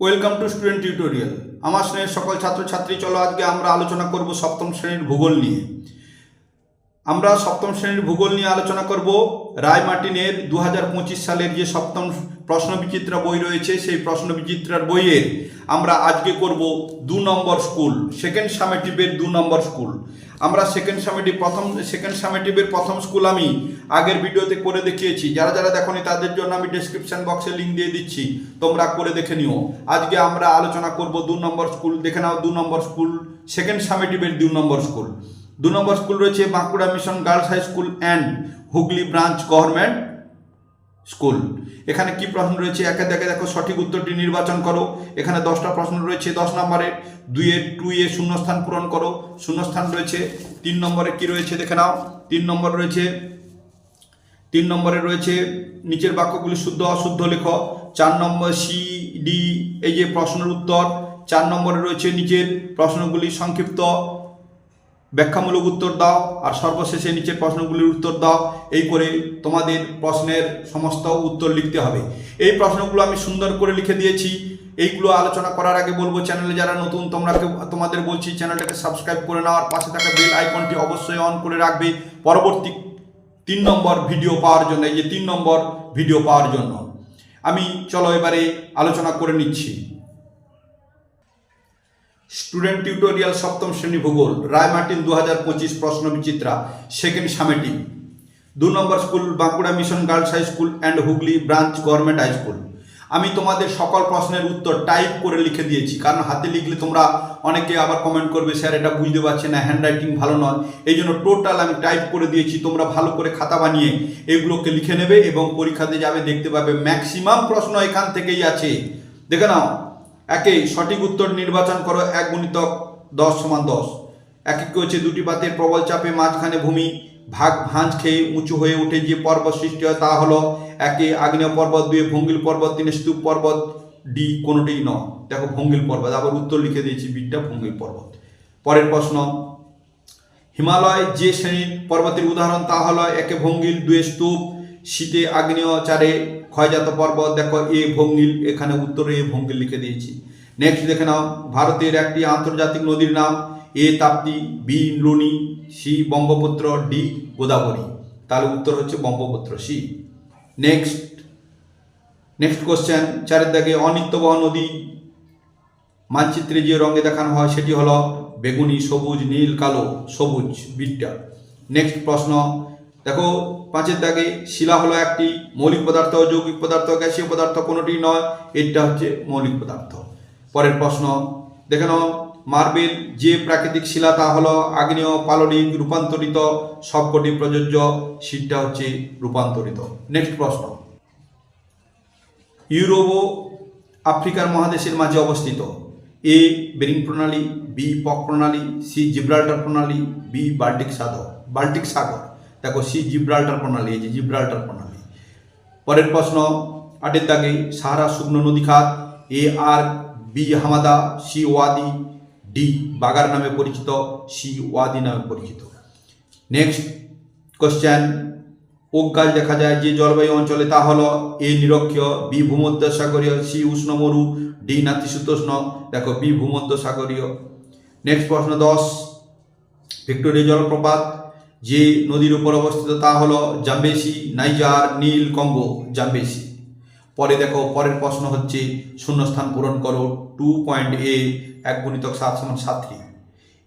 Welcome to student tutorial আমার শ্রেণির সকল ছাত্রছাত্রী, চলো আজকে আমরা আলোচনা করব সপ্তম শ্রেণির ভূগোল নিয়ে। আমরা সপ্তম শ্রেণির ভূগোল নিয়ে আলোচনা করব। রায় মার্টিনের দু হাজার পঁচিশ সালের যে সপ্তম প্রশ্ন বিচিত্রা বই রয়েছে, সেই প্রশ্ন বিচিত্রার বইয়ের আমরা আজকে করব দু নম্বর স্কুল সেকেন্ড সামেটিভের দু নম্বর স্কুল। আমরা সেকেন্ড সামেটিভ প্রথম সেকেন্ড সামেটিভের প্রথম স্কুল আমি আগের ভিডিওতে করে দেখিয়েছি। যারা যারা দেখোনি তাদের জন্য আমি ডেসক্রিপশন বক্সে লিঙ্ক দিয়ে দিচ্ছি। তোমরা করে দেখে নিও। আজকে আমরা আলোচনা করব দু নম্বর স্কুল দেখে নাও দু নম্বর স্কুল সেকেন্ড সামেটিভের দু নম্বর স্কুল দু নম্বর স্কুল রয়েছে Bankura mission girls high school and Hooghly branch government school. এখানে কি প্রশ্ন রয়েছে? একে দেখে দেখো, সঠিক উত্তরটি নির্বাচন করো। এখানে দশটা প্রশ্ন রয়েছে, দশ নম্বরে দুইয়ে টু এ শূন্যস্থান পূরণ করো। শূন্যস্থান রয়েছে, তিন নম্বরে কি রয়েছে দেখে নাও। তিন নম্বর রয়েছে, তিন নম্বরে রয়েছে, নিচের বাক্যগুলি শুদ্ধ, অশুদ্ধ লেখ। চার নম্বর সি ডি এই যে প্রশ্নের উত্তর। চার নম্বরে রয়েছে, নিচের প্রশ্নগুলি সংক্ষিপ্ত। ব্যাখ্যামূলক উত্তর দাও, আর সর্বশেষে নিচের প্রশ্নগুলির উত্তর দাও, এই করে তোমাদের প্রশ্নের সমস্ত উত্তর লিখতে হবে। এই প্রশ্নগুলো আমি সুন্দর করে লিখে দিয়েছি। এইগুলো আলোচনা করার আগে বলব, চ্যানেলে যারা নতুন, তোমরা তোমাদের বলছি, চ্যানেলটাকে সাবস্ক্রাইব করে নেওয়ার পাশে থাকা বেল আইকনটি অবশ্যই অন করে রাখবে। পরবর্তী তিন নম্বর ভিডিও পাওয়ার জন্য, এই যে তিন নম্বর ভিডিও পাওয়ার জন্য, আমি চলো এবারে আলোচনা করে নিচ্ছি। স্টুডেন্ট টিউটোরিয়াল সপ্তম শ্রেণি ভূগোল, রায় মার্টিন দু হাজার পঁচিশ প্রশ্ন বিচিত্রা, সেকেন্ড সামেটিভ দু নম্বর school, Bankura mission girls high school and Hooghly branch government high school. আমি তোমাদের সকল প্রশ্নের উত্তর টাইপ করে লিখে দিয়েছি, কারণ হাতে লিখলে তোমরা অনেকে আবার কমেন্ট করবে, স্যার, এটা বুঝতে পারছে না হ্যান্ড রাইটিং ভালো নয়। এই জন্য টোটাল আমি টাইপ করে দিয়েছি, তোমরা ভালো করে খাতা বানিয়ে এগুলোকে লিখে নেবে এবং পরীক্ষাতে যাবে, দেখতে পাবে ম্যাক্সিমাম প্রশ্ন এখান থেকেই আছে। দেখে নাও। একে সঠিক উত্তর নির্বাচন করো এক গুণিতক দশ সমান দশ। একে হচ্ছে? দুটি পাতের প্রবল চাপে মাঝখানে ভূমি, ভাগ ভাঁজ খেয়ে উঁচু হয়ে উঠে যে পর্বত সৃষ্টি হয় তা হলো একে আগ্নেয় পর্বত, দুয়ে ভঙ্গিল পর্বত, তিনে স্তূপ পর্বত, ডি কোনোটিই ন দেখো ভঙ্গিল পর্বত, আবার উত্তর লিখে দিয়েছি বিটা ভঙ্গিল পর্বত। পরের প্রশ্ন, হিমালয় যে শ্রেণির পর্বতের উদাহরণ তা হলো একে ভঙ্গিল, দুয়ে স্তূপ শীতে আগ্নেয় চারে ক্ষয়জাত পর্বত, দেখো এ ভঙ্গিল এখানে উত্তরে এ ভঙ্গিল লিখে দিয়েছি। নেক্সট দেখে নাও, ভারতের একটি আন্তর্জাতিক নদীর নাম, A Tapti, B Luni C Brahmaputra, D Godavari. তাহলে উত্তর হচ্ছে Brahmaputra, C. Next next question চারের দাগে অনিত্যবহ নদী মানচিত্রে যে রঙে দেখানো হয়, সেটি হলো বেগুনি, সবুজ, নীল, কালো, সবুজ বিটটা নেক্সট প্রশ্ন দেখো, পাঁচের দাগে শিলা হলো একটি মৌলিক পদার্থ, যৌগিক পদার্থ, গ্যাসীয় পদার্থ কোনোটি নয়, এটা হচ্ছে মৌলিক পদার্থ। পরের প্রশ্ন, দেখে নাও, মার্বেল যে প্রাকৃতিক শিলা, তা হলো আগ্নেয়, পাললিক, রূপান্তরিত, সবকটি প্রযোজ্য শীতটা হচ্ছে রূপান্তরিত। নেক্সট প্রশ্ন, ইউরোপ ও আফ্রিকার মহাদেশের মাঝে অবস্থিত। এ, বেরিং প্রণালী, বি, পক প্রণালী, সি, জিব্রাল্টার প্রণালী, বি, বাল্টিক সাগর বাল্টিক সাগর। দেখো সি জিব্রাল্টার প্রণালী, এই যে জিব্রাল্টার প্রণালী। পরের প্রশ্ন, আটের দাগে সাহারা শুকনো নদী খাত, A R B hamada, C wadi, D বাগার নামে পরিচিত, সি ওয়াদি নামে পরিচিত। নেক্সট কোশ্চেন ওক গাছ দেখা যায় যে জলবায়ু অঞ্চলে, তা হলো এ নিরক্ষীয়, বি ভূমধ্যসাগরীয়, সি উষ্ণ মরু, ডি নাতিশীতোষ্ণ, দেখো বি ভূমধ্যসাগরীয়। নেক্সট প্রশ্ন দশ, ভিক্টোরিয়া জলপ্রপাত যে নদীর উপর অবস্থিত তা হলো জাম্বেসি, নাইজার, নীল, কঙ্গো, জাম্বেসি। পরে দেখো, পরের প্রশ্ন হচ্ছে, শূন্যস্থান পূরণ করো টু পয়েন্ট এ এক গুণিতক সাত সমান সাতটি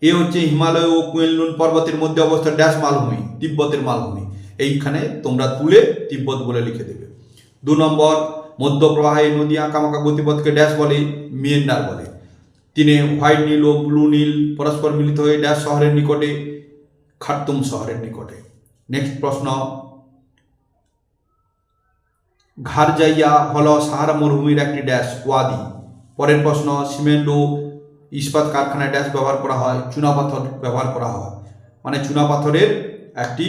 এ হচ্ছে হিমালয় ও কুয়েলনুন পর্বতের মধ্যে অবস্থিত ড্যাশ মালভূমি, তিব্বতের মালভূমি। এইখানে তোমরা তুলে তিব্বত বলে লিখে দেবে। দু নম্বর, মধ্যপ্রবাহে নদী আঁকামাকা গতিপথকে ড্যাশ বলে মিয়েন্ডার বলে। তিনে হোয়াইট নীল ও ব্লু নীল পরস্পর মিলিত হয়ে ড্যাশ শহরের নিকটে খার্তুম শহরের নিকটে। নেক্সট প্রশ্ন। ঘারজাইয়া হল সাহারা মরুভূমির একটি ড্যাশ ওয়াদি। পরের প্রশ্ন, সিমেন্ট ও ইস্পাত কারখানায় ড্যাশ ব্যবহার করা হয় চুনাপাথর ব্যবহার করা হয়। মানে চুনাপাথরের একটি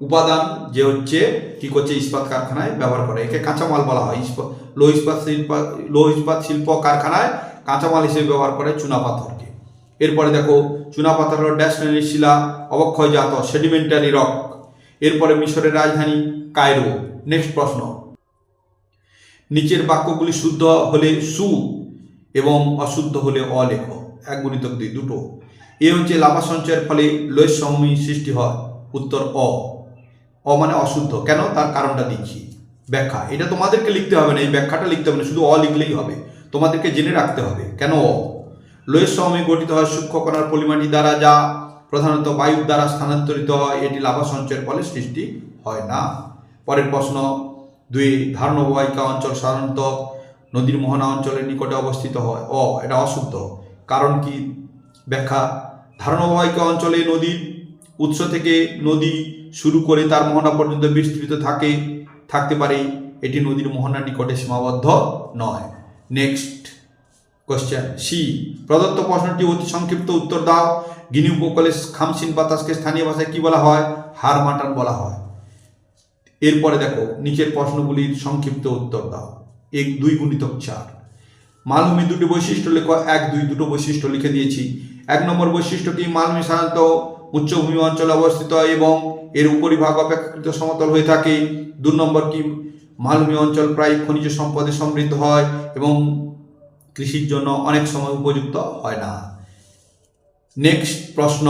উপাদান যে হচ্ছে, কি করছে, ইস্পাত কারখানায় ব্যবহার করে। একে কাঁচামাল বলা হয়। ইস্পাত লো ইস্পাত শিল্প লো ইস্পাত শিল্প কারখানায় কাঁচামাল হিসেবে ব্যবহার করে চুনাপাথরকে এরপরে দেখো, চুনাপাথর হল ড্যাশ শ্রেণির শিলা, অবক্ষয়জাত সেডিমেন্টারি রক এরপরে মিশরের রাজধানী কায়রো। নেক্সট প্রশ্ন। নিচের বাক্যগুলি শুদ্ধ হলে সু এবং অশুদ্ধ হলে অলেখ এক গুণিতক দুই, দুটো। এ হচ্ছে লাভা সঞ্চয়ের ফলে লোয়েস সমী সৃষ্টি হয়। উত্তর অ। অ মানে অশুদ্ধ। কেন? তার কারণটা দিচ্ছি। ব্যাখ্যা। এটা তোমাদেরকে লিখতে হবে না, এই ব্যাখ্যাটা লিখতে হবে না, শুধু অ লিখলেই হবে। তোমাদেরকে জেনে রাখতে হবে। কেন অ? লোয়েস সমী গঠিত হয় সূক্ষ্ম কণার পরিমাণটি দ্বারা, যা প্রধানত বায়ুর দ্বারা স্থানান্তরিত হয়। এটি লাভা সঞ্চয়ের ফলে সৃষ্টি হয় না। পরের প্রশ্ন, দুই, ধারণ অববাহিকা অঞ্চল সাধারণত নদীর মোহনা অঞ্চলের নিকটে অবস্থিত হয়। অ, এটা অশুদ্ধ। কারণ কি? ব্যাখ্যা, ধারণ অববাহিকা অঞ্চলে নদীর উৎস থেকে নদী শুরু করে তার মোহনা পর্যন্ত বিস্তৃত থাকে, থাকতে পারে। এটি নদীর মোহনার নিকটে সীমাবদ্ধ নয়। নেক্সট। কোশ্চেন সি প্রদত্ত প্রশ্নটি অতি সংক্ষিপ্ত উত্তর দাও। গিনি উপকূলে খামসিন বাতাসকে স্থানীয় ভাষায় কি বলা হয়? হার মাটান বলা হয়। এরপরে দেখো, নিচের প্রশ্নগুলির সংক্ষিপ্ত উত্তর দাও। এক, দুই গুণিতক চার। মালভূমি দুটি বৈশিষ্ট্য লেখো। এক, দুই দুটো বৈশিষ্ট্য লিখে দিয়েছি। এক নম্বর বৈশিষ্ট্য কি মালভূমি সাধারণত উচ্চভূমি অঞ্চলে অবস্থিত এবং এর উপরিভাগ অপেক্ষাকৃত সমতল হয়ে থাকে। দু নম্বর কি? মালভূমি অঞ্চল প্রায় খনিজ সম্পদে সমৃদ্ধ হয় এবং কৃষির জন্য অনেক সময় উপযুক্ত হয় না। নেক্সট প্রশ্ন,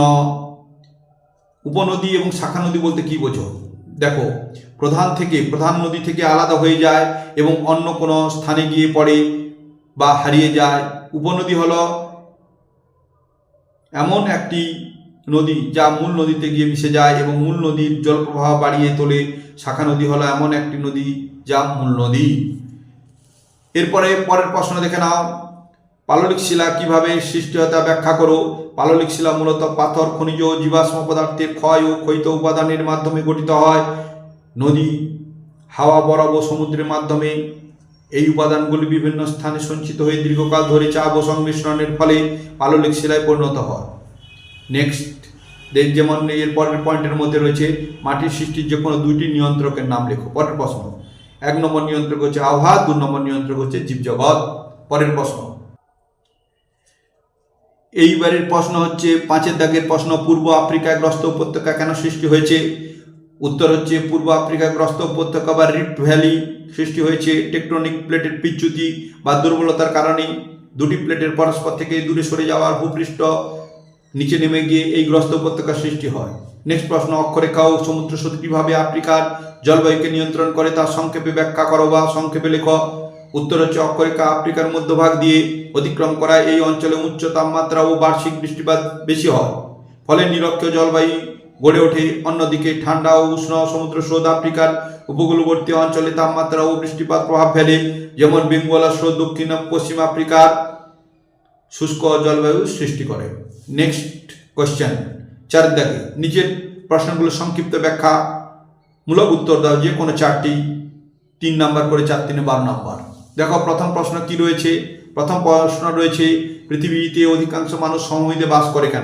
উপনদী এবং শাখা নদী বলতে কি বোঝো? দেখো, প্রধান থেকে, প্রধান নদী থেকে আলাদা হয়ে যায় এবং অন্য কোনো স্থানে গিয়ে পড়ে বা হারিয়ে যায়। উপনদী হলো এমন একটি নদী যা মূল নদীতে গিয়ে মিশে যায় এবং মূল নদীর জলপ্রবাহ বাড়িয়ে তোলে। শাখা নদী হলো এমন একটি নদী যা মূল নদী। এরপরে পরের প্রশ্ন দেখে নাও। পাললিক শিলা কীভাবে সৃষ্টি হয় তা ব্যাখ্যা করো। পাললিক শিলা মূলত পাথর, খনিজ জীবাশ্ম পদার্থের ক্ষয় ও ক্ষয়িত উপাদানের মাধ্যমে গঠিত হয়। নদী, হাওয়া, বরফ ও সমুদ্রের মাধ্যমে। এই উপাদানগুলি বিভিন্ন স্থানে সঞ্চিত হয়ে দীর্ঘকাল ধরে চাপ ও সংমিশ্রণের ফলে পাললিক শিলায় পরিণত হয়। নেক্সট দেখ যেমন এর পরের পয়েন্টের মধ্যে রয়েছে, মাটির সৃষ্টির যে কোনো দুইটি নিয়ন্ত্রকের নাম লেখো। পরের প্রশ্ন। এক নম্বর নিয়ন্ত্রক হচ্ছে আবহাওয়া দু নম্বর নিয়ন্ত্রক হচ্ছে জীবজগৎ পরের প্রশ্ন। এইবারের প্রশ্ন হচ্ছে, পাঁচের দাগের প্রশ্ন, পূর্ব আফ্রিকায় গ্রস্ত উপত্যকা কেন সৃষ্টি হয়েছে? উত্তর হচ্ছে, পূর্ব আফ্রিকায় গ্রস্ত উপত্যকা বা রিফ্ট ভ্যালি সৃষ্টি হয়েছে। টেকটনিক প্লেটের বিচ্যুতি বা দুর্বলতার কারণে দুটি প্লেটের পরস্পর থেকে দূরে সরে যাওয়ার ভূপৃষ্ঠ নিচে নেমে গিয়ে এই গ্রস্ত উপত্যকার সৃষ্টি হয়। নেক্সট প্রশ্ন অক্ষরেখা ও সমুদ্র স্রোত কীভাবে আফ্রিকার জলবায়ুকে নিয়ন্ত্রণ করে তা সংক্ষেপে ব্যাখ্যা করো বা সংক্ষেপে লেখো। উত্তর হচ্ছে অক্ষরেখা আফ্রিকার মধ্যভাগ দিয়ে অতিক্রম করায় এই অঞ্চলে উচ্চ তাপমাত্রা ও বার্ষিক বৃষ্টিপাত বেশি হয়। ফলে নিরক্ষীয় জলবায়ু গড়ে ওঠে। অন্যদিকে ঠান্ডা ও উষ্ণ সমুদ্র স্রোত আফ্রিকার উপকূলবর্তী অঞ্চলে তাপমাত্রা ও বৃষ্টিপাত প্রভাব ফেলে। যেমন বেঙ্গলা স্রোত দক্ষিণ পশ্চিম আফ্রিকার শুষ্ক জলবায়ু সৃষ্টি করে। Next question. চার দাগে নিচের প্রশ্নগুলো সংক্ষিপ্ত ব্যাখ্যা, মূলক উত্তর দাও, যে কোনো চারটি, তিন নাম্বার করে চার, তিনে বারো নাম্বার। দেখো, প্রথম প্রশ্ন কি রয়েছে? প্রথম প্রশ্ন রয়েছে, পৃথিবীতে অধিকাংশ মানুষ সমভূমিতে বাস করে কেন?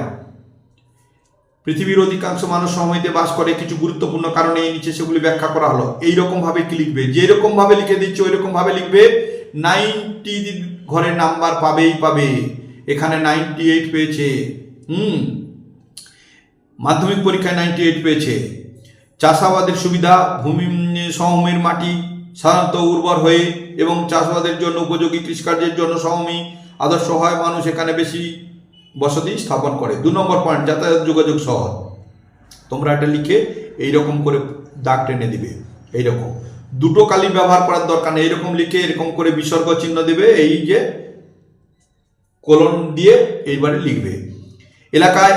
পৃথিবীর অধিকাংশ মানুষ সমভূমিতে বাস করে কিছু গুরুত্বপূর্ণ কারণে এই নিচে সেগুলি ব্যাখ্যা করা হলো। এইরকম ভাবে কি লিখবে? যে রকম ভাবে লিখে দিচ্ছে ওই রকম ভাবে লিখবে, নাইনটি ঘরে নাম্বার পাবেই পাবে। এখানে নাইনটি এইট পেয়েছে। হুম। মাধ্যমিক পরীক্ষায় নাইনটি এইট পেয়েছে। চাষাবাদের সুবিধা, ভূমি সমভূমির মাটি সাধারণত উর্বর হয়ে এবং চাষাবাদের জন্য উপযোগী কৃষিকার্যের জন্য সমভূমি আদর্শ হয় মানুষ এখানে বেশি বসতি স্থাপন করে। দু নম্বর পয়েন্ট যাতায়াত যোগাযোগ সহজ তোমরা এটা লিখে এই রকম করে দাগ টেনে দিবে। এইরকম। দুটো কালি ব্যবহার করার দরকার নেই। এরকম লিখে এরকম করে বিসর্গ চিহ্ন দেবে। এই যে কোলন দিয়ে এইবারে লিখবে। এলাকায়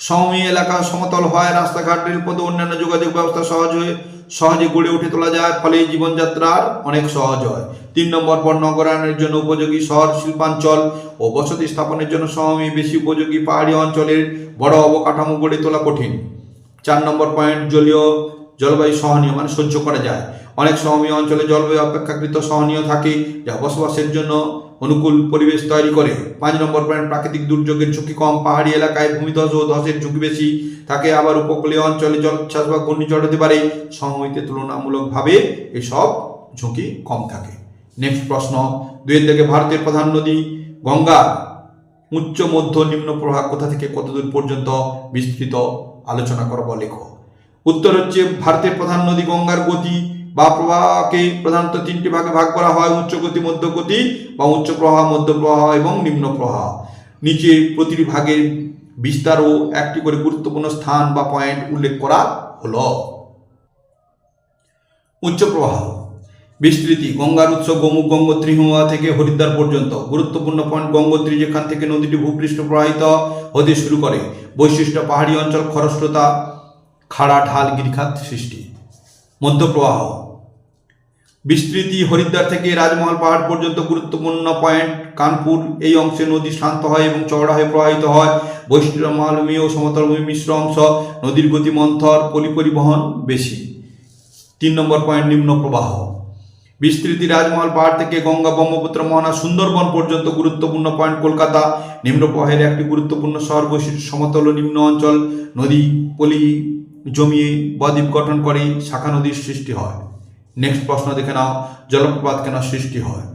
সমভূমি এলাকা সমতল হয়, রাস্তাঘাট, রেলপথ, অন্যান্য যোগাযোগ ব্যবস্থা সহজ হয়ে, সহজে গড়ে উঠে তোলা যায়, ফলে জীবনযাত্রার অনেক সহজ হয়। তিন নম্বর পর নগরায়নের জন্য উপযোগী শহর, শিল্পাঞ্চল ও বসতি স্থাপনের জন্য সমভূমি বেশি উপযোগী পাহাড়ি অঞ্চলের বড় অবকাঠামো গড়ে তোলা কঠিন। চার নম্বর পয়েন্ট, জলীয় জলবায়ু সহনীয় মানে সহ্য করা যায়। অনেক সমভূমি অঞ্চলে জলবায়ু অপেক্ষাকৃত সহনীয় থাকে, যা বসবাসের জন্য অনুকূল পরিবেশ তৈরি করে। পাঁচ নম্বর পয়েন্ট প্রাকৃতিক দুর্যোগের ঝুঁকি কম, পাহাড়ি এলাকায় ভূমিধস ও ধসের ঝুঁকি বেশি। থাকে আবার উপকূলীয় অঞ্চলে জলোচ্ছ্বাস বা ঘূর্ণিঝড় হতে পারে। সময়তে তুলনামূলকভাবে এসব ঝুঁকি কম থাকে। নেক্সট প্রশ্ন দুয়ের থেকে ভারতের প্রধান নদী গঙ্গা। উচ্চ, মধ্য, নিম্ন প্রবাহ কোথা থেকে কতদূর পর্যন্ত বিস্তৃত? আলোচনা করব, লেখো। উত্তর হচ্ছে ভারতের প্রধান নদী গঙ্গার গতি বা প্রবাহকে প্রধানত তিনটি ভাগে ভাগ করা হয়, উচ্চ গতি, মধ্য গতি বা উচ্চ প্রবাহ, মধ্য প্রবাহ এবং নিম্ন প্রবাহ। নিচে প্রতিটি ভাগের বিস্তার ও একটি করে গুরুত্বপূর্ণ স্থান বা পয়েন্ট উল্লেখ করা হলো। উচ্চ প্রবাহ। বিস্তৃতি। গঙ্গার উৎস গোমুখ গঙ্গোত্রী হিমবাহ থেকে হরিদ্বার পর্যন্ত। গুরুত্বপূর্ণ পয়েন্ট গঙ্গোত্রী যেখান থেকে নদীটি ভূপৃষ্ঠ প্রবাহিত হতে শুরু করে। বৈশিষ্ট্য, পাহাড়ি অঞ্চল, খরস্রোতা, খাড়া, ঢাল, গিরিখাত সৃষ্টি। মধ্যপ্রবাহ। বিস্তৃতি হরিদ্বার থেকে রাজমহল পাহাড় পর্যন্ত গুরুত্বপূর্ণ পয়েন্ট। কানপুর, এই অংশে নদী শান্ত হয় এবং চওড়া হয়ে প্রবাহিত হয়। বৈষ্ণব মালভূমি ও সমতলভূমি মিশ্র অংশ, নদীর গতি মন্থর, পলি পরিবহন বেশি। তিন নম্বর পয়েন্ট, নিম্ন প্রবাহ। বিস্তৃতি রাজমহল পাহাড় থেকে গঙ্গা, ব্রহ্মপুত্র, মোহনা, সুন্দরবন পর্যন্ত গুরুত্বপূর্ণ পয়েন্ট, কলকাতা। নিম্ন প্রবাহের একটি গুরুত্বপূর্ণ শহর বৈশিষ্ট্য, সমতল নিম্ন অঞ্চল। নদী, পলি জমিয়ে বদ্বীপ গঠন করে, শাখা নদীর সৃষ্টি হয়। নেক্সট প্রশ্ন দেখে নাও। জলপ্রপাত কেন সৃষ্টি হয়?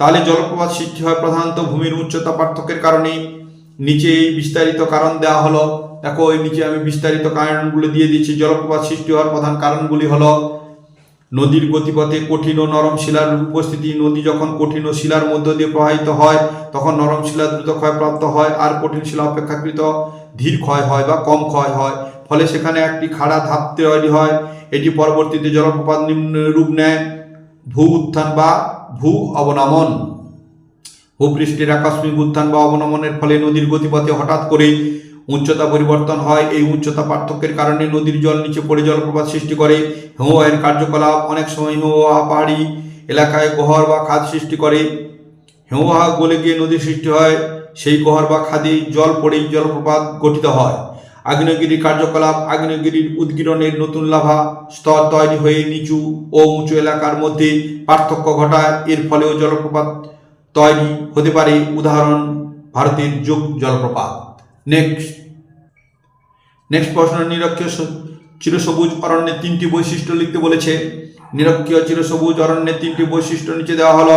তাহলে জলপ্রপাত সৃষ্টি হয় প্রধানত ভূমির উচ্চতা পার্থক্যের কারণে নিচে এই বিস্তারিত কারণ দেওয়া হলো। দেখো, এই নিচে আমি বিস্তারিত কারণগুলো দিয়ে দিচ্ছি। জলপ্রপাত সৃষ্টি হওয়ার প্রধান কারণগুলি হলো, নদীর গতিপথে কঠিন ও নরম শিলার উপস্থিতি। নদী যখন কঠিন ও শিলার মধ্য দিয়ে প্রবাহিত হয়, তখন নরম শিলা দ্রুত ক্ষয়প্রাপ্ত হয়, আর কঠিন শিলা অপেক্ষাকৃত ধীর ক্ষয় হয় বা কম ক্ষয় হয়। ফলে সেখানে একটি খাড়া ধাপ তৈরি হয়। এটি পরবর্তীতে জলপ্রপাত নিম্ন রূপ নেয় ভূ উত্থান বা ভূ অবনমন। ভূপৃষ্ঠের আকস্মিক উত্থান বা অবনমনের ফলে নদীর গতিপথে হঠাৎ করে উচ্চতা পরিবর্তন হয়। এই উচ্চতা পার্থক্যের কারণে নদীর জল নিচে পড়ে জলপ্রপাত সৃষ্টি করে। হিমবাহের কার্যকলাপ অনেক সময় হিমবাহ পাহাড়ি এলাকায় গহর বা খাদ সৃষ্টি করে। হিমবাহ গলে গিয়ে নদী সৃষ্টি হয়, সেই গহর বা খাদে জল পড়েই জলপ্রপাত গঠিত হয়। আগ্নেয়গিরির কার্যকলাপ, আগ্নেয়গিরির উদ্গীরণের নতুন লাভা স্তর তৈরি হয়ে নিচু ও উঁচু এলাকার মধ্যে পার্থক্য ঘটায়। এর ফলেও জলপ্রপাত তৈরি হতে পারে। উদাহরণ, ভারতের যোগ জলপ্রপাত। নেক্সট নেক্সট প্রশ্ন, নিরক্ষীয় চিরসবুজ অরণ্যের তিনটি বৈশিষ্ট্য লিখতে বলেছে। নিরক্ষীয় চিরসবুজ অরণ্যের তিনটি বৈশিষ্ট্য নিচে দেওয়া হলো।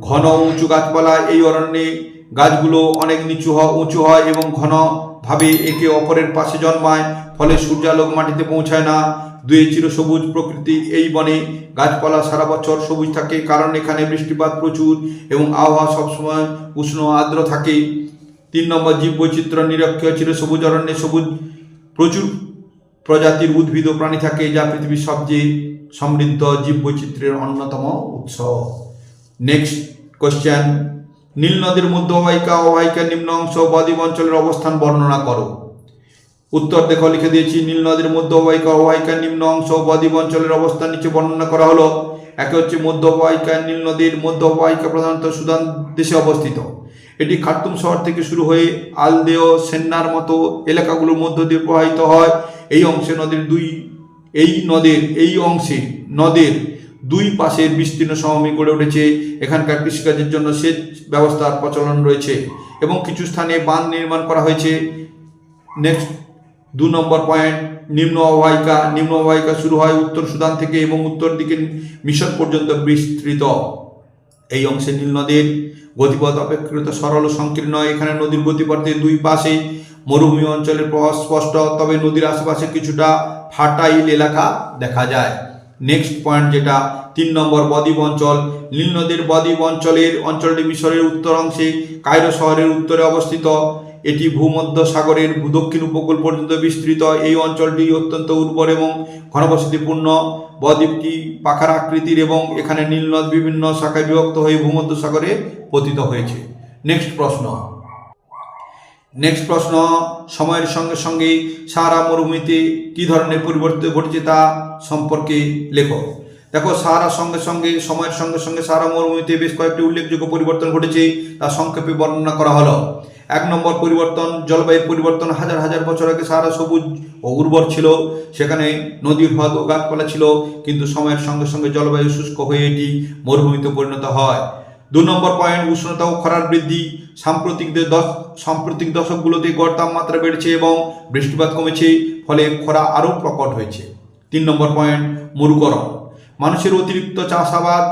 ঘন উঁচু গাছপালা এই অরণ্যে গাছগুলো অনেক নিচু হয় উঁচু হয় এবং ঘনভাবে একে অপরের পাশে জন্মায়, ফলে সূর্যালোক মাটিতে পৌঁছায় না। দুই চিরসবুজ প্রকৃতি, এই বনে গাছপালা সারা বছর সবুজ থাকে, কারণ এখানে বৃষ্টিপাত প্রচুর এবং আবহাওয়া সবসময় উষ্ণ আর্দ্র থাকে। তিন নম্বর জীব বৈচিত্র্য নিরক্ষীয় চিরসবুজ অরণ্যে সবুজ, প্রচুর প্রজাতির উদ্ভিদ ও প্রাণী থাকে, যা পৃথিবীর সবচেয়ে সমৃদ্ধ জীব বৈচিত্র্যের অন্যতম উৎস। নেক্সট কোশ্চেন নীল নদীর মধ্য অবাহিকা নিম্ন অংশ, বদ্বীপ অঞ্চলের অবস্থান বর্ণনা করো। উত্তর দেখো, লিখে দিয়েছি, নীল নদীর মধ্য অবাহিকা নিম্ন অংশ, বদ্বীপ অঞ্চলের অবস্থান নিচে বর্ণনা করা হলো। একে হচ্ছে মধ্য অবাহিকা নীল নদীর মধ্য অবাহিকা প্রধানত সুদান দেশে অবস্থিত। এটি খার্তুম শহর থেকে শুরু হয়ে আলদেও, সেন্নার মতো এলাকাগুলোর মধ্য দিয়ে প্রবাহিত হয়। এই অংশে নদীর দুই, এই নদের, এই অংশে নদের দুই পাশের বিস্তীর্ণ সমভূমি গড়ে উঠেছে। এখানকার কৃষিকাজের জন্য সেচ ব্যবস্থার প্রচলন রয়েছে এবং কিছু স্থানে বাঁধ নির্মাণ করা হয়েছে। নেক্সট দু নম্বর পয়েন্ট, নিম্ন অববাহিকা। নিম্ন অববাহিকা শুরু হয় উত্তর সুদান থেকে এবং উত্তর দিকে মিশর পর্যন্ত বিস্তৃত। এই অংশে নীল নদীর গতিপথ অপেক্ষাকৃত সরল ও সংকীর্ণ। এখানে নদীর গতিপথের দুই পাশে মরুভূমি অঞ্চলের প্রভাব স্পষ্ট, তবে নদীর আশেপাশে কিছুটা ফার্টাইল এলাকা দেখা যায়। নেক্সট পয়েন্ট যেটা, তিন নম্বর বদ্বীপ অঞ্চল। নীল নদীর বদ্বীপ অঞ্চলের, অঞ্চলটি মিশরের উত্তর অংশে, কায়রো শহরের উত্তরে অবস্থিত। এটি ভূমধ্য সাগরের দক্ষিণ উপকূল পর্যন্ত বিস্তৃত। এই অঞ্চলটি অত্যন্ত উর্বর এবং ঘনবসতিপূর্ণ। বদ্বীপটি পাখার আকৃতির এবং এখানে নীলনদ বিভিন্ন শাখায় বিভক্ত হয়ে ভূমধ্য সাগরে পতিত হয়েছে। নেক্সট প্রশ্ন। নেক্সট প্রশ্ন, সময়ের সঙ্গে সঙ্গে সারা মরুভূমিতে কী ধরনের পরিবর্তন ঘটেছে তা সম্পর্কে লেখো। দেখো সাহারার সঙ্গে সঙ্গে, সময়ের সঙ্গে সঙ্গে সারা মরুভূমিতে বেশ কয়েকটি উল্লেখযোগ্য পরিবর্তন ঘটেছে তা সংক্ষেপে বর্ণনা করা হলো। এক নম্বর পরিবর্তন, জলবায়ুর পরিবর্তন হাজার হাজার বছর আগে সারা সবুজ ও উর্বর ছিল, সেখানে নদীর হ্রদ ও গাছপালা ছিল, কিন্তু সময়ের সঙ্গে সঙ্গে জলবায়ু শুষ্ক হয়ে এটি মরুভূমিতে পরিণত হয়। দু নম্বর পয়েন্ট উষ্ণতা ও খরার বৃদ্ধি সাম্প্রতিক দশ, সাম্প্রতিক দশকগুলোতে গড় তাপমাত্রা বেড়েছে এবং বৃষ্টিপাত কমেছে, ফলে খরা আরও প্রকট হয়েছে। তিন নম্বর পয়েন্ট মরুকরণ মানুষের অতিরিক্ত চাষাবাদ,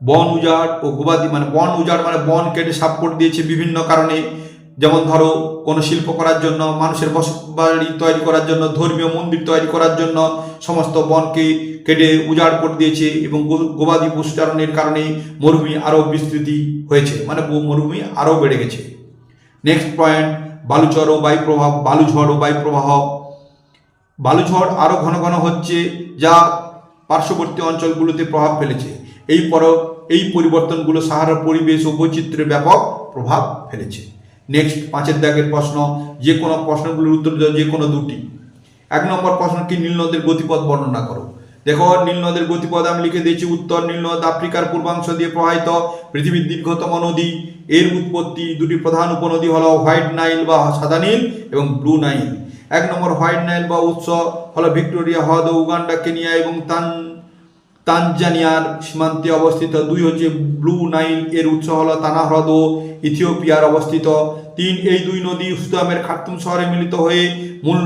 বন উজাড় ও গোবাদি মানে বন উজাড় মানে বন কেটে সাপ করে দিয়েছে বিভিন্ন কারণে। যেমন ধরো, কোনো শিল্প করার জন্য, মানুষের বসবাড়ি তৈরি করার জন্য, ধর্মীয় মন্দির তৈরি করার জন্য সমস্ত বনকে কেটে উজাড় করে দিয়েছে এবং গবাদি পশুচারণের কারণে মরুভূমি আরও বিস্তৃতি হয়েছে মানে মরুভূমি আরও বেড়ে গেছে। নেক্সট পয়েন্ট বালুচর ও বায়ু প্রভাব বালুঝড় ও বায়ু প্রবাহ বালুঝড় আরও ঘন ঘন হচ্ছে যা পার্শ্ববর্তী অঞ্চলগুলোতে প্রভাব ফেলেছে। এই পর, এই পরিবর্তনগুলো সাহারার পরিবেশ ও বৈচিত্র্যের ব্যাপক প্রভাব ফেলেছে। নেক্সট পাঁচের দাগের প্রশ্ন, যে কোনো প্রশ্নগুলোর উত্তর দাও যে কোনো দুটি। এক নম্বর প্রশ্ন কি নীল নদের গতিপথ বর্ণনা করো? দেখো, নীল নদের গতিপথ আমি লিখে দিয়েছি, উত্তর নীল নদ আফ্রিকার পূর্বাংশ দিয়ে প্রবাহিত, পৃথিবীর দীর্ঘতম নদী। এর উৎপত্তি দুটি প্রধান উপনদী হলো হোয়াইট নাইল বা সাদা নীল এবং ব্লু নাইল। এক নম্বর হোয়াইট নাইল বা উৎস হলো ভিক্টোরিয়া, হ্রদ, উগান্ডা, কেনিয়া এবং তান তানজানিয়ার সীমান্তে অবস্থিত দুই হচ্ছে ব্লু নাইল এর উৎস হল তানা হ্রদ ও ইথিওপিয়ার অবস্থিত। তিন, এই দুই নদী সুদামের খার্তুম শহরে মিলিত হয়ে মূল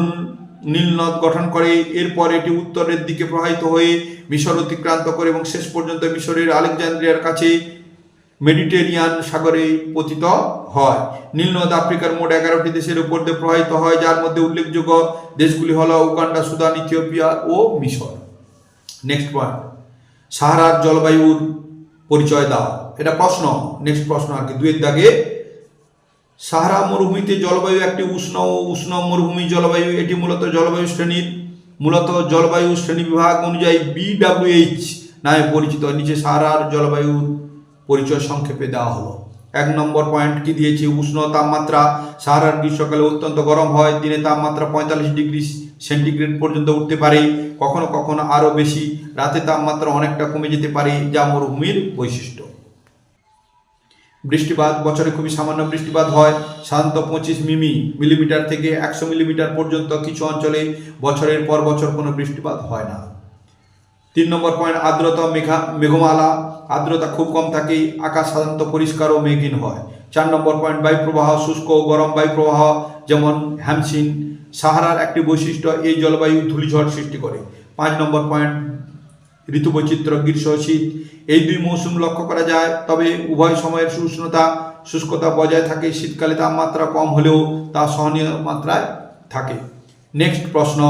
নীল নদ গঠন করে। এরপর এটি উত্তরের দিকে প্রবাহিত হয়ে মিশর অতিক্রান্ত করে এবং শেষ পর্যন্ত মিশরের আলেকজান্দ্রিয়ার কাছে মেডিটেরিয়ান সাগরে পতিত হয়। নীল নদ আফ্রিকার মোট এগারোটি দেশের উপর দিয়ে প্রবাহিত হয়, যার মধ্যে উল্লেখযোগ্য দেশগুলি হল উগান্ডা, সুদান, ইথিওপিয়া ও মিশর। নেক্সট পয়েন্ট সাহারার জলবায়ুর পরিচয় দাও। এটা প্রশ্ন নেক্সট প্রশ্ন আর কি। দুয়ের দাগে, সাহারা মরুভূমিতে জলবায়ু একটি উষ্ণ ও উষ্ণ মরুভূমি জলবায়ু। এটি মূলত জলবায়ু শ্রেণির, মূলত জলবায়ু শ্রেণি বিভাগ অনুযায়ী বিডাব্লিউএইচ নামে পরিচিত। নিচে সাহারার জলবায়ুর পরিচয় সংক্ষেপে দেওয়া হলো। এক নম্বর পয়েন্ট কি দিয়েছি? উষ্ণ তাপমাত্রা। সাহারার গ্রীষ্মকালে অত্যন্ত গরম হয়। দিনে তাপমাত্রা পঁয়তাল্লিশ ডিগ্রি সেন্টিগ্রেড পর্যন্ত উঠতে পারে, কখনো কখনো আরও বেশি। রাতে তাপমাত্রা অনেকটা কমে যেতে পারে, যা মরুভূমির বৈশিষ্ট্য। বৃষ্টিপাত, বছরে খুবই সামান্য বৃষ্টিপাত হয়, সাধারণত পঁচিশ মিমি, মিলিমিটার থেকে একশো মিলিমিটার পর্যন্ত কিছু অঞ্চলে বছরের পর বছর কোনো বৃষ্টিপাত হয় না। তিন নম্বর পয়েন্ট, আর্দ্রতা, মেঘা, মেঘমালা। আর্দ্রতা খুব কম থাকে, আকাশ সাধারণত পরিষ্কার ও মেঘহীন হয়। চার নম্বর পয়েন্ট বায়ু প্রবাহ শুষ্ক গরম বায়ু প্রবাহ যেমন হ্যামসিন সাহারার একটি বৈশিষ্ট্য, এই জলবায়ু ধূলিঝড় সৃষ্টি করে। পাঁচ নম্বর পয়েন্ট ঋতু বৈচিত্র্য গ্রীষ্ম শীত। এই দুই মৌসুম লক্ষ্য করা যায়, তবে উভয় সময়ের উষ্ণতা শুষ্কতা বজায় থাকে, শীতকালে তাপমাত্রা কম হলেও তা সহনীয় মাত্রায় থাকে। নেক্সট প্রশ্ন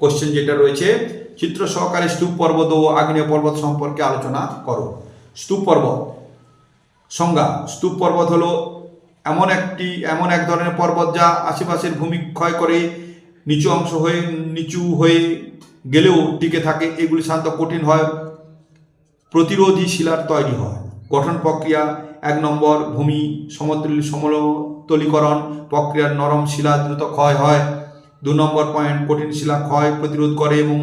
কোশ্চেন যেটা রয়েছে, চিত্র সহকারে স্তূপ পর্বত ও আগ্নেয় পর্বত সম্পর্কে আলোচনা করো। স্তূপ পর্বত, সংজ্ঞা, স্তূপ পর্বত হলো এমন একটি, এমন এক ধরনের পর্বত যা আশেপাশের ভূমি ক্ষয় করে নিচু অংশ হয়ে নিচু হয়ে গেলেও টিকে থাকে, এগুলি সাধারণত কঠিন হয়, প্রতিরোধী শিলার তৈরি হয়। গঠন প্রক্রিয়া, এক নম্বর ভূমি সমতল সমতলীকরণ প্রক্রিয়ার নরম শিলা দ্রুত ক্ষয় হয়। দু নম্বর পয়েন্ট কঠিন শিলা ক্ষয় প্রতিরোধ করে এবং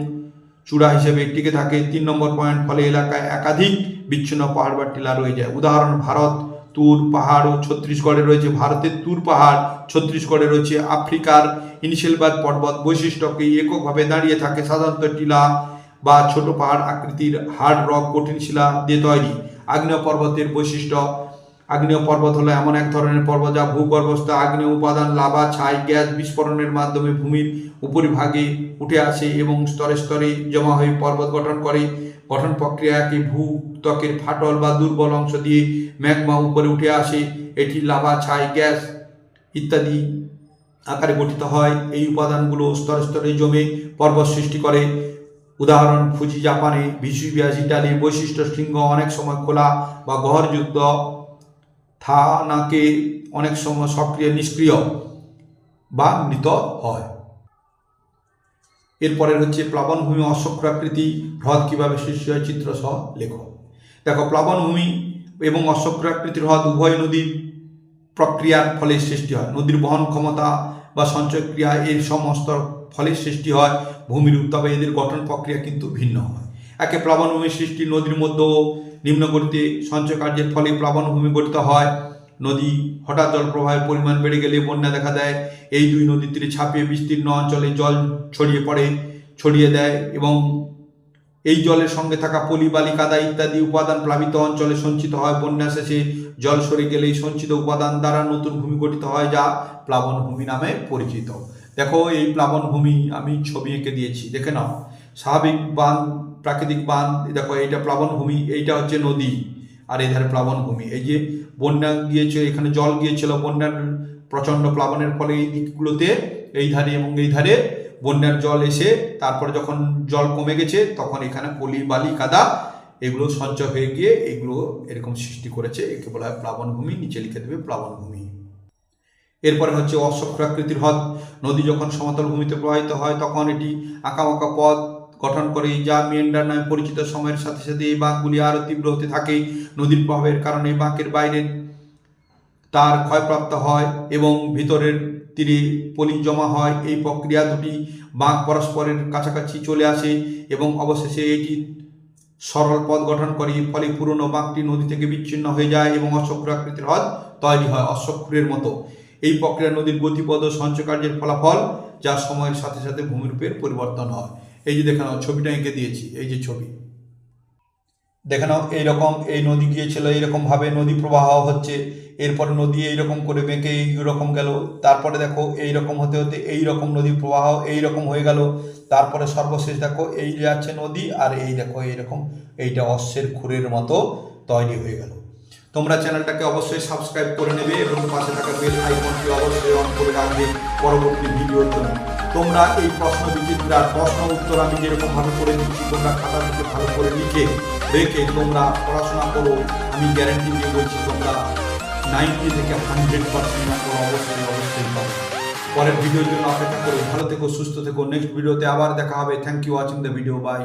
চূড়া হিসেবে টিকে থাকে। তিন নম্বর পয়েন্ট ফলে এলাকায় একাধিক বিচ্ছিন্ন পাহাড় বা টিলা রয়ে যায়। উদাহরণ, ভারত তুর পাহাড় ও ছত্তিশগড়ে রয়েছে ভারতের তুর পাহাড়, ছত্তিশগড়ে রয়েছে আফ্রিকার ইনিশেলবাদ পর্বত বৈশিষ্ট্যকে এককভাবে দাঁড়িয়ে থাকে সাধারণত টিলা বা ছোট পাহাড় আকৃতির হার্ড রক কঠিন শিলা দিয়ে তৈরি। আগ্নেয় পর্বতের বৈশিষ্ট্য, আগ্নেয় পর্বত হলো এমন এক ধরনের পর্বত যা ভূগর্ভস্থ আগ্নেয় উপাদান, লাভা, ছাই, গ্যাস বিস্ফোরণের মাধ্যমে ভূমির উপরিভাগে উঠে আসে এবং স্তরে স্তরে জমা হয়ে পর্বত গঠন করে। গঠন প্রক্রিয়াকে ভূত্বকের ফাটল বা দুর্বল অংশ দিয়ে ম্যাগমা উপরে উঠে আসে। এটি লাভা, ছাই, গ্যাস ইত্যাদি আকারে গঠিত হয়। এই উপাদানগুলো স্তরে স্তরে জমে পর্বত সৃষ্টি করে। উদাহরণ, ফুজি, জাপানে ভিসুবিয়াস ইটালি বৈশিষ্ট্য, শৃঙ্গ অনেক সময় খোলা বা গহরযুক্ত থানাকে অনেক সময় সক্রিয়, নিষ্ক্রিয় বা মৃত হয়। এরপরের হচ্ছে প্লাবনভূমি অশ্বক্রাকৃতি, হ্রদ কীভাবে সৃষ্টি হয় চিত্র সহ লেখো। দেখো, প্লাবনভূমি এবং অশ্বক্রাকৃতি হ্রদ উভয় নদীর প্রক্রিয়ার ফলে সৃষ্টি হয়। নদীর বহন ক্ষমতা বা সঞ্চয়ক্রিয়া এর সমস্ত ফলে সৃষ্টি হয়। ভূমির তবে এদের গঠন প্রক্রিয়া কিন্তু ভিন্ন হয়। একে প্লাবনভূমি সৃষ্টি নদীর মধ্যে নিম্নগতিতে সঞ্চয় কার্যের ফলে প্লাবনভূমি গঠিত হয়। নদী হঠাৎ জল প্রবাহের পরিমাণ বেড়ে গেলে বন্যা দেখা দেয়। এই দুই নদীর তীরে ছাপিয়ে বিস্তীর্ণ অঞ্চলে জল ছড়িয়ে পড়ে, ছড়িয়ে দেয় এবং এই জলের সঙ্গে থাকা পলি বালি কাদা ইত্যাদি উপাদান প্লাবিত অঞ্চলে সঞ্চিত হয়। বন্যা শেষে জল সরে গেলে এই সঞ্চিত উপাদান দ্বারা নতুন ভূমি গঠিত হয়, যা প্লাবন ভূমি নামে পরিচিত। দেখো, এই প্লাবন ভূমি আমি ছবি এঁকে দিয়েছি, দেখে নাও। স্বাভাবিক বাঁধ প্রাকৃতিক বাঁধ দেখো, এইটা প্লাবন ভূমি, এইটা হচ্ছে নদী। আর এধারে প্লাবন ভূমি। এই যে বন্যা গিয়েছিল, এখানে জল গিয়েছিল, বন্যার প্রচণ্ড প্লাবনের ফলে এই দিকগুলোতে এই ধারে এবং এই ধারে বন্যার জল এসে, তারপরে যখন জল কমে গেছে, তখন এখানে পলি বালি, কাদা, এগুলো সঞ্চয় হয়ে গিয়ে এগুলো এরকম সৃষ্টি করেছে। একে বলা হয় প্লাবনভূমি নিচে লিখে দেবে প্লাবনভূমি এরপরে হচ্ছে অশ্বক্রাকৃতির হ্রদ। নদী যখন সমতল ভূমিতে প্রবাহিত হয়, তখন এটি আঁকাবাঁকা পথ গঠন করে, যা মিয়েন্ডার নামে পরিচিত সময়ের সাথে সাথে এই বাঁকগুলি আরও তীব্র হতে থাকে নদীর প্রভাবের কারণে বাঁকের বাইরে তার ক্ষয়প্রাপ্ত হয় এবং ভিতরের তীরে পলি জমা হয়। এই প্রক্রিয়া দুটি বাঁক পরস্পরের কাছাকাছি চলে আসে এবং অবশেষে এটি সরল পথ গঠন করে, ফলে পুরনো বাঁকটি নদী থেকে বিচ্ছিন্ন হয়ে যায় এবং অশ্বক্ষুরাকৃতির হ্রদ তৈরি হয় অশ্বক্ষুরের মতো। এই প্রক্রিয়া নদীর গতিপদ ও সঞ্চয়কার্যের ফলাফল যা সময়ের সাথে সাথে ভূমিরূপের পরিবর্তন হয়। এই যে দেখানো ছবিটা এঁকে দিয়েছি, এই যে ছবি। দেখানো এইরকম এই নদী গিয়েছিল এইরকম ভাবে নদী প্রবাহ হচ্ছে, এরপরে নদী এইরকম করে বেঁকে এইরকম গেল, তারপরে দেখো এইরকম হতে হতে এই রকম নদী প্রবাহ এইরকম হয়ে গেল, তারপরে সর্বশেষ দেখো এই যে আছে নদী আর এই দেখো এইরকম, এইটা অশ্বের খুরের মতো তৈরি হয়ে গেল। তোমরা চ্যানেলটাকে অবশ্যই সাবস্ক্রাইব করে নেবে এবং পাশে থাকা বেল আইকনটি অবশ্যই অন করে রাখবে। পরবর্তী ভিডিওর জন্য। তোমরা এই প্রশ্ন বিচিত্রার প্রশ্ন উত্তর আমি যেরকম ভাবে করে দিচ্ছি, তোমরা খাতা থেকে ভালো করে লিখে রেখে তোমরা পড়াশোনা করো। আমি গ্যারান্টি দিয়ে বলছি, তোমরা নাইনটি থেকে হান্ড্রেড পার্সেন্ট নম্বর অবশ্যই অবশ্যই পাবে পরের ভিডিওর জন্য অপেক্ষা করো। ভালো থেকো, সুস্থ থেকো। নেক্সট ভিডিওতে আবার দেখা হবে। Thank you watching the video bye